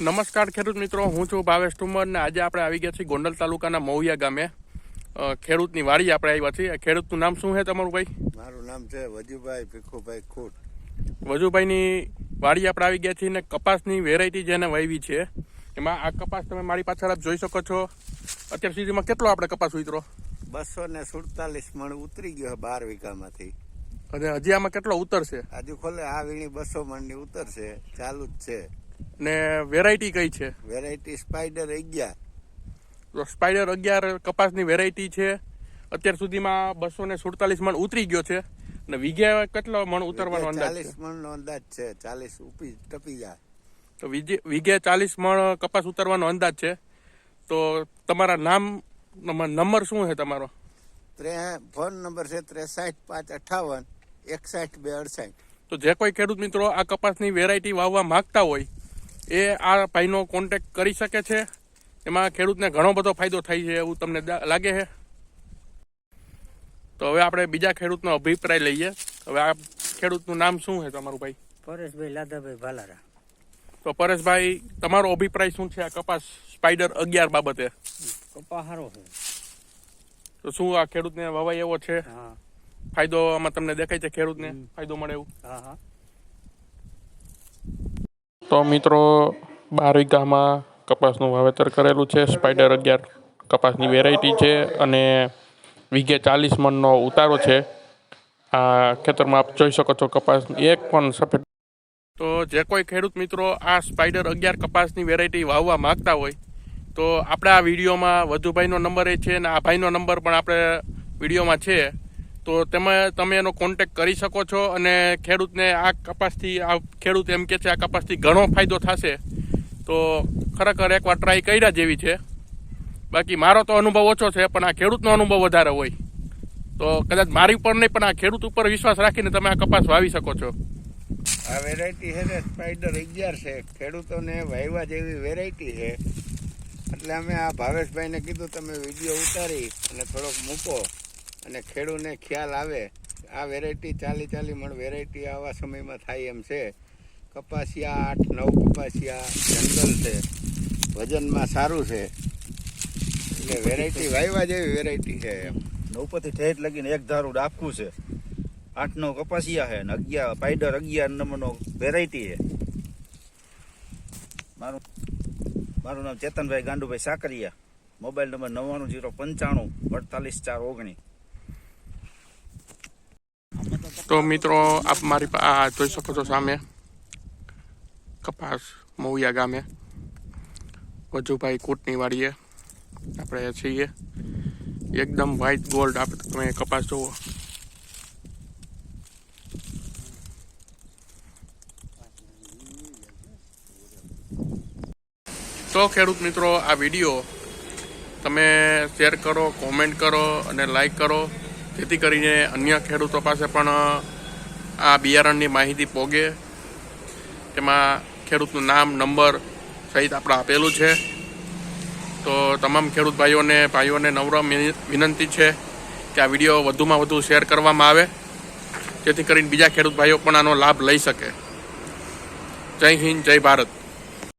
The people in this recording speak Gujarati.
નમસ્કાર ખેડૂત મિત્રો હું છું ભાવેશ ઠુમર ને આજે આપણે આવી ગયા છીએ ગોંડલ તાલુકાના મૌયા ગામે. ખેડૂતની વાડી આપણે આવ્યા છીએ. ખેડૂતનું નામ શું છે તમારું ભાઈ? મારું નામ છે વજુભાઈ ભીખુભાઈ ખોટ. વજુભાઈની વાડી આપણે આવી ગયા છીએ ને કપાસની વેરાયટી જેને વાવી છે. એમાં આ કપાસ તમે મારી પાછળ આપ જોઈ શકો છો. અત્યાર સુધીમાં કેટલો આપણે કપાસ ઉતરો? બસો ને સુડતાલીસ મણ ઉતરી ગયો બાર વીઘામાંથી. અને હજી આમાં કેટલો ઉતરશે? હજી ખોલે આ વીણી બસો મણની ઉતરશે ચાલુ જ છે. ને વેરાયટી કઈ છે? વેરાયટી સ્પાઈડર અગિયાર. તો સ્પાઈડર અગિયાર કપાસની વેરાયટી છે અત્યાર સુધીમાં બસો ને સુડતાલીસ મણ ઉતરી ગયો છે ને વીઘે કેટલો મણ ઉતરવાનો અંદાજ ચાલીસ મણ નો અંદાજ છે ચાલીસ ઉપી ટપી જાય. તો વીઘે ચાલીસ મણ કપાસ ઉતરવાનો અંદાજ છે તો તમારા નામ નંબર- શું છે તમારો? ફોન નંબર છે ત્રેસાઠ પાંચ અઠાવન એકસાઠ બે અડસાઠ. તો જે કોઈ ખેડૂત મિત્રો આ કપાસની વેરાયટી વાવવા માંગતા હોય એ આ ભાઈનો કોન્ટેક્ટ કરી શકે છે. એમાં ખેડૂતને ઘણો બધો ફાયદો થાય છે એવું તમને લાગે છે? તો હવે આપણે બીજા ખેડૂતનો અભિપ્રાય લઈએ. હવે આ ખેડૂતનું નામ શું છે તમારું ભાઈ? પરેશભાઈ લાદાભાઈ ભાલારા. તો પરેશભાઈ તમારો અભિપ્રાય શું છે આ કપાસ સ્પાઈડર અગિયાર બાબતે? કપાસ સારો છે. તો શું આ ખેડૂતને વવાય એવો છે? હા. ફાયદો આમાં તમને દેખાય છે? ખેડૂતને ફાયદો મળે એવું? હા હા. તો મિત્રો, બાર વીઘામાં કપાસનું વાવેતર કરેલું છે. સ્પાઈડર અગિયાર કપાસની વેરાયટી છે અને વીઘે ચાલીસ મણનો ઉતારો છે. આ ખેતરમાં આપ જોઈ શકો છો કપાસ એક પણ સફેદ. તો જે કોઈ ખેડૂત મિત્રો આ સ્પાઈડર અગિયાર કપાસની વેરાયટી વાવવા માગતા હોય, તો આપણે આ વિડીયોમાં વધુભાઈનો નંબર એ છે અને આ ભાઈનો નંબર પણ આપણે વિડીયોમાં છે. તો તેમાં તમે એનો કોન્ટેક કરી શકો છો અને ખેડૂતને આ કપાસથી, આ ખેડૂત એમ કે છે આ કપાસથી ઘણો ફાયદો થશે. તો ખરેખર એકવાર ટ્રાય કર્યા જેવી છે. બાકી મારો તો અનુભવ ઓછો છે, પણ આ ખેડૂતનો અનુભવ વધારે હોય. તો કદાચ મારી ઉપર નહીં, પણ આ ખેડૂત ઉપર વિશ્વાસ રાખીને તમે આ કપાસ વાવી શકો છો. આ વેરાયટી છે ને સ્પાઈડર અગિયાર છે. ખેડૂતોને વાવવા જેવી વેરાયટી છે. એટલે અમે આ ભાવેશભાઈને કીધું, તમે વીડિયો ઉતારી અને થોડોક મૂકો. અને ખેડૂને ખ્યાલ આવે, આ વેરાયટી ચાલી ચાલી મણ વેરાયટી આવા સમયમાં થાય એમ છે. કપાસિયા આઠ, નવ કપાસિયા જંગલ છે. વજનમાં સારું છે. એટલે વેરાયટી વાયવા જેવી વેરાયટી છે એમ. નવપતિ ઠેઠ લગીને એક ધારું ડાબકું છે. આઠ, નવ કપાસિયા છે ને અગિયાર પાઇડર અગિયાર નંબરનો વેરાયટી છે. મારું મારું નામ ચેતનભાઈ ગાંડુભાઈ સાકરિયા. મોબાઈલ નંબર નવ્વાણું જીરો પંચાણું, અડતાલીસ ચાર ઓગણીસ તો મિત્રો, આપ મારી આ જોઈ શકો છો સામે. કપાસ મૌયા ગામે. વજુભાઈ કૂટની વાડીએ આપણે છીએ. એકદમ વ્હાઈટ ગોલ્ડ આપણે તમે કપાસ જુઓ. તો ખેડૂત મિત્રો, આ વીડિયો તમે શેર કરો, કોમેન્ટ કરો અને લાઈક કરો. જેથી કરીને અન્ય ખેડૂતો પાસે પણ આ બિયારણની માહિતી પોગે. તેમાં ખેડૂતનું નામ, નંબર સહિત આપણે આપેલું છે. તો તમામ ખેડૂત ભાઈઓને ભાઈઓને નમ્ર વિનંતી છે કે આ વીડિયો વધુમાં વધુ શેર કરવામાં આવે, જેથી કરીને બીજા ખેડૂત ભાઈઓ પણ આનો લાભ લઈ શકે. જય હિન્દ, જય ભારત.